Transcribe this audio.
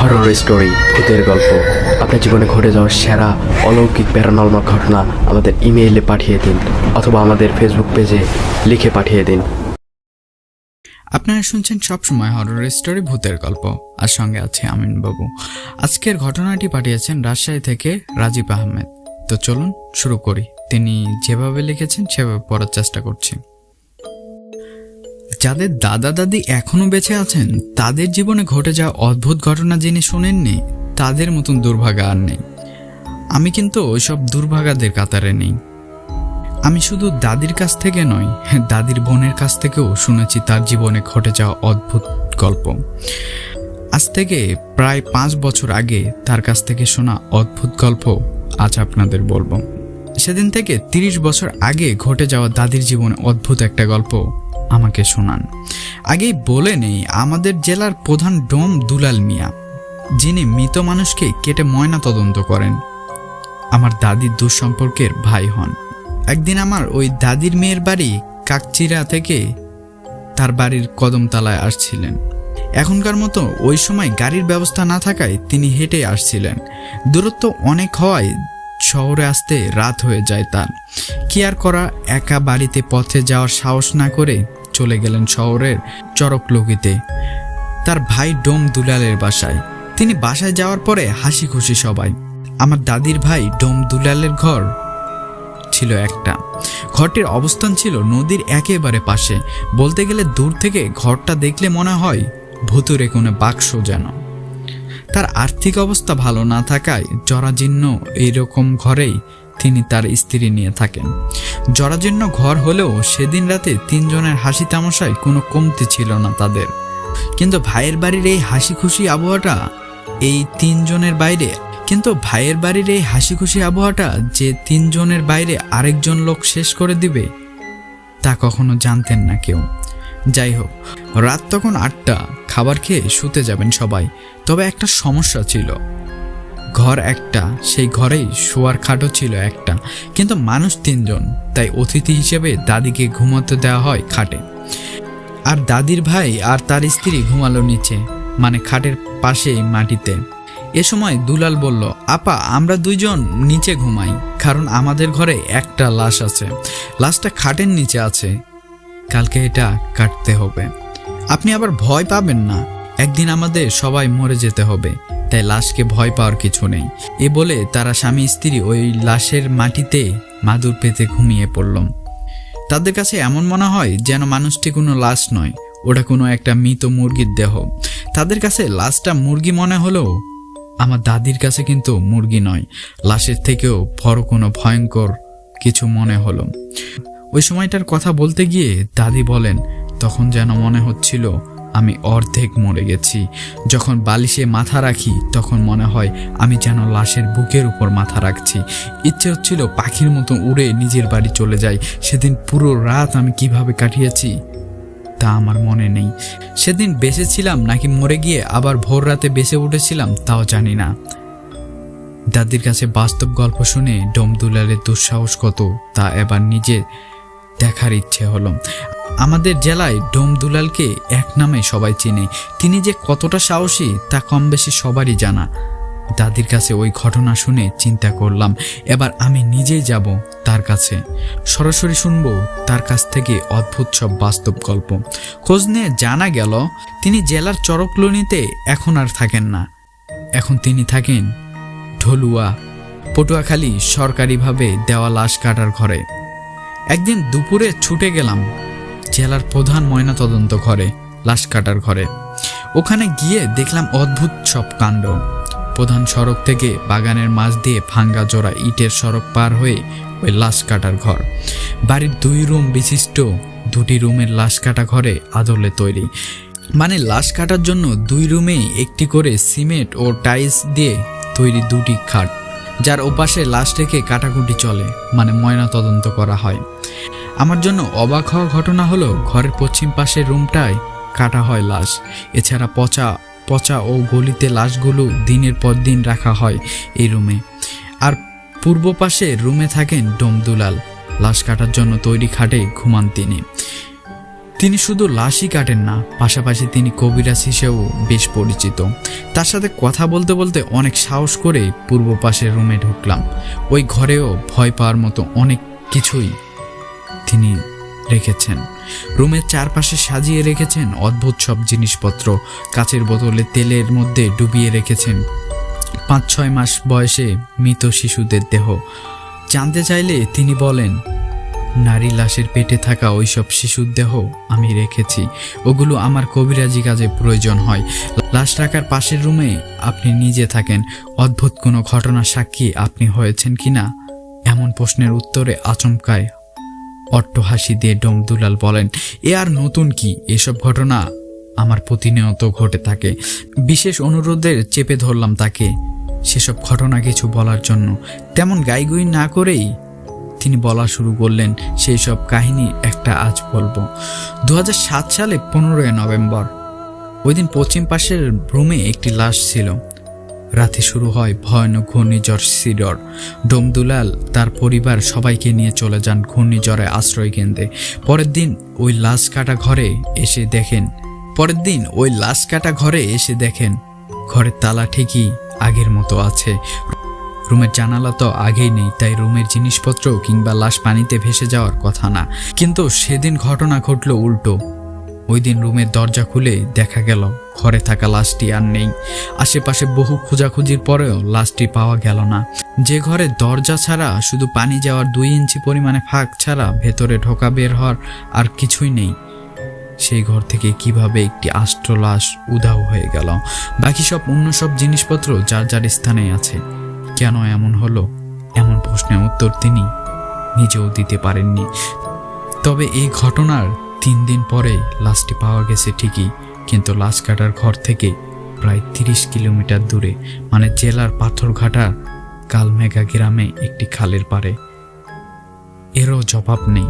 Horror story ভূতের গল্প। আপনার জীবনে ঘটে যাওয়া সেরা, অলৌকিক, প্যারানর্মাল ঘটনা আমাদের ইমেইলে পাঠিয়ে দিন, অথবা আমাদের ফেসবুক পেজে লিখে পাঠিয়ে দিন। আপনারা শুনছেন সবসময় হরর স্টোরি ভূতের গল্প। আর সঙ্গে আছে আমিন বাবু। আজকের ঘটনাটি পাঠিয়েছেন রাজশাহী থেকে রাজীব আহমেদ। তো চলুন শুরু করি। তিনি যেভাবে লিখেছেন, সেভাবে পড়ার চেষ্টা করছি। যাদের দাদা দাদি এখনও বেঁচে আছেন, তাদের জীবনে ঘটে যাওয়া অদ্ভুত ঘটনা যিনি শোনেননি, তাদের মতন দুর্ভাগা আর নেই। আমি কিন্তু ওইসব দুর্ভাগাদের কাতারে নেই। আমি শুধু দাদির কাছ থেকে নয়, দাদির বোনের কাছ থেকেও শুনেছি তার জীবনে ঘটে যাওয়া অদ্ভুত গল্প। আজ থেকে প্রায় পাঁচ বছর আগে তার কাছ থেকে শোনা অদ্ভুত গল্প আজ আপনাদের বলব। সেদিন থেকে তিরিশ বছর আগে ঘটে যাওয়া দাদির জীবনে অদ্ভুত একটা গল্প আমাকে শোনান। আগেই বলে নেই, আমাদের জেলার প্রধান ডোম দুলাল মিয়া, যিনি মৃত মানুষকে কেটে ময়না তদন্ত করেন। আমার দাদির দুঃসম্পর্কের ভাই হন। একদিন আমার ওই দাদির মেয়ের বাড়ি কাকচিরা থেকে তার বাড়ির কদমতলায় আসছিলেন। এখনকার মতো ওই সময় গাড়ির ব্যবস্থা না থাকায় তিনি হেঁটে আসছিলেন। দূরত্ব অনেক হওয়ায় শহরে আসতে রাত হয়ে যায় তার। কি আর করা, একা বাড়িতে পথে যাওয়ার সাহস না করে চলে গেলেন শহরের চরকলগিতে তার ভাই ডোম দুলালের বাসায়। তিনি বাসায় যাওয়ার পরে হাসি খুশি সবাই। আমার দাদির ভাই ডোম দুলালের ঘর ছিল একটা। ঘরটির অবস্থান ছিল নদীর একেবারে পাশে। বলতে গেলে দূর থেকে ঘরটা দেখলে মনে হয় ভুতুরে কোনো বাক্স যেন। তার আর্থিক অবস্থা ভালো না থাকায় জরাজীর্ণ এইরকম ঘরেই তিনি তার স্ত্রী নিয়ে থাকেন। জরাজীর্ণ ঘর হলেও সেদিন রাতে তিনজনের হাসি তামাশায় কোনো কমতি ছিল না তাদের। কিন্তু ভাইয়ের বাড়ির এই হাসি খুশি আবহাওয়াটা এই তিনজনের বাইরে, কিন্তু ভাইয়ের বাড়ির এই হাসি খুশি আবহাওয়াটা যে তিনজনের বাইরে আরেকজন লোক শেষ করে দিবে, তা কখনো জানতেন না কেউ। যাই হোক, রাত তখন আটটা, খাবার খেয়ে শুতে যাবেন সবাই। তবে একটা সমস্যা ছিল। ঘর একটা, সেই ঘরেই শোয়ার খাটও ছিল একটা। কিন্তু মানুষ তিনজন, তাই অতিথি হিসেবে দাদিকে ঘুমাতে দেওয়া হয় খাটে। আর দাদির ভাই আর তার স্ত্রী ঘুমালো নিচে মানে খাটের পাশেই মাটিতে। এ সময় দুলাল বলল, আপা, আমরা দুইজন নিচে ঘুমাই, কারণ আমাদের ঘরে একটা লাশ আছে। লাশটা খাটের নিচে আছে। কালকে এটা কাটতে হবে। আপনি আবার ভয় পাবেন না। একদিন আমাদের সবাই মরে যেতে হবে। তাই লাশকে ভয় পাওয়ার কিছু নেই। এ বলে তারা স্বামী, স্ত্রী ওই লাশের মাটিতে মাদুর পেতে ঘুমিয়ে পড়লাম তাদের কাছে এমন মনে হয় যেন মানুষটি কোনো লাশ নয়, ওটা কোনো একটা মৃত মুরগির দেহ। তাদের কাছে লাশটা মুরগি মনে হলেও আমার দাদির কাছে কিন্তু মুরগি নয়, লাশের থেকেও বড় কোনো ভয়ঙ্কর কিছু মনে হলো। ওই সময়টার কথা বলতে গিয়ে দাদি বলেন, তখন যেন মনে হচ্ছিল আমি অর্ধেক মরে গেছি। যখন বালিশে মাথা রাখি, তখন মনে হয় আমি যেন লাশের বুকের উপর মাথা রাখছি। ইচ্ছে হচ্ছিল পাখির মতো উড়ে নিজের বাড়ি চলে যাই। সেদিন পুরো রাত আমি কীভাবে কাটিয়েছি, তা আমার মনে নেই। সেদিন বেঁচে ছিলাম নাকি মরে গিয়ে আবার ভোর রাতে বেঁচে উঠেছিলাম তাও জানি না। দাদির কাছে বাস্তব গল্প শুনে ডোমদুলালের দুঃসাহস কত, তা এবার নিজে দেখার ইচ্ছে হলো। আমাদের জেলায় ডোমদুলালকে এক নামে সবাই চিনে। তিনি যে কতটা সাহসী, তা কম বেশি সবারই জানা। দাদির কাছে ওই ঘটনা শুনে চিন্তা করলাম, এবার আমি নিজেই যাব তার কাছে। সরাসরি শুনব তার কাছ থেকে অদ্ভুত সব বাস্তব গল্প। খোঁজ নিয়ে জানা গেল, তিনি জেলার চরকলনিতে এখন আর থাকেন না। এখন তিনি থাকেন ঢলুয়া, পটুয়াখালী সরকারিভাবে দেওয়া লাশ কাটার ঘরে। একদিন দুপুরে ছুটে গেলাম। জেলার প্রধান ময়নাতদন্ত ঘরে, লাশ কাটার ঘরে। ওখানে গিয়ে দেখলাম অদ্ভুত সব কাণ্ড। প্রধান সড়ক থেকে বাগানের মাঝ দিয়ে ভাঙ্গা জোড়া ইটের সড়ক পার হয়ে ওই লাশ কাটার ঘর। বাড়ির দুই রুম বিশিষ্ট, দুটি রুমের লাশ কাটা ঘরে আদলে তৈরি। মানে লাশ কাটার জন্য দুই রুমে একটি করে সিমেন্ট ও টাইলস দিয়ে তৈরি দুটি খাট, যার ওপাশে লাশ রেখে কাটাকুটি চলে মানে ময়না তদন্ত করা হয়। আমার জন্য অবাক হওয়া ঘটনা হলো, ঘরের পশ্চিম পাশের রুমটায় কাটা হয় লাশ। এছাড়া পচা পচা ও গলিতে লাশগুলো দিনের পর দিন রাখা হয় এই রুমে। আর পূর্ব পাশে রুমে থাকেন ডোমদুলাল। লাশ কাটার জন্য তৈরি খাটে ঘুমান তিনি। তিনি শুধু লাশই কাটেন না, পাশাপাশি তিনি কবিরাজ হিসেবেও বেশ পরিচিত। তার সাথে কথা বলতে বলতে অনেক সাহস করে পূর্ব পাশের রুমে ঢুকলাম। ওই ঘরেও ভয় পাওয়ার মতো অনেক কিছুই তিনি রেখেছেন। রুমের চারপাশে সাজিয়ে রেখেছেন অদ্ভুত সব জিনিসপত্র। কাচের বোতলে তেলের মধ্যে ডুবিয়ে রেখেছেন। পাঁচ ছয় মাস বয়সে মৃত শিশুদের দেহ। জানতে চাইলে তিনি বলেন, নারী লাশের পেটে থাকা ওইসব শিশুর দেহ আমি রেখেছি। ওগুলো আমার কবিরাজি কাজে প্রয়োজন হয়। লাশ রাখার পাশের রুমে আপনি নিজে থাকেন। অদ্ভুত কোনো ঘটনা সাক্ষী আপনি হয়েছেন কিনা? এমন প্রশ্নের উত্তরে আচমকায় অট্ট হাসি দিয়ে ডোম দুলাল বলেন, এ আর নতুন কি? এসব ঘটনা আমার প্রতিনিয়ত ঘটে থাকে। বিশেষ অনুরোধের চেপে ধরলাম তাকে। সেসব ঘটনা কিছু বলার জন্য। তেমন গাইগুই না করেই তিনি বলা শুরু করলেন সেই সব কাহিনী একটা আজ বলব। দু হাজার সাত সালে পনেরোই নভেম্বর, ওই দিন পশ্চিম পাশের ভ্রমে একটি লাশ ছিল। রাতে শুরু হয় ভয়ানক ঘূর্ণিঝড় সিডর। ডোমদুলাল তার পরিবার সবাইকে নিয়ে চলে যান ঘূর্ণিঝড়ে আশ্রয় কেন্দ্রে। পরের দিন ওই লাশ কাটা ঘরে এসে দেখেন। পরের দিন ওই লাশ কাটা ঘরে এসে দেখেন, ঘরের তালা ঠিকই আগের মতো আছে। রুমের জানালা তো আগেই নেই, তাই রুমের জিনিসপত্র কিংবা লাশ পানিতে ভেসে যাওয়ার কথা না। কিন্তু সেদিন ঘটনা ঘটলো উল্টো। ওই দিন রুমের দরজা খুলে দেখা গেল, ঘরে থাকা লাশটি আর নেই। আশেপাশে বহু খোঁজাখুঁজির পরেও লাশটি পাওয়া গেল না। যে ঘরে দরজা ছাড়া শুধু পানি যাওয়ার দুই ইঞ্চি পরিমাণে ফাঁক ছাড়া ভেতরে ঢোকা বের হওয়ার আর কিছুই নেই। সেই ঘর থেকে কীভাবে একটি আষ্ট লাশ উধাও হয়ে গেল। বাকি সব অন্য সব জিনিসপত্র যার যার স্থানে আছে। কেন এমন হলো? এমন প্রশ্নের উত্তর তিনি নিজেও দিতে পারেননি। তবে এই ঘটনার দিন পরে লাশটি পাওয়া গেছে ঠিকই, কিন্তু লাশ কাটার ঘর থেকে প্রায় তিরিশ কিলোমিটার দূরে মানে জেলার পাথরঘাটা কালমেঘা গ্রামে একটি খালের পারে এরও জবাব নেই।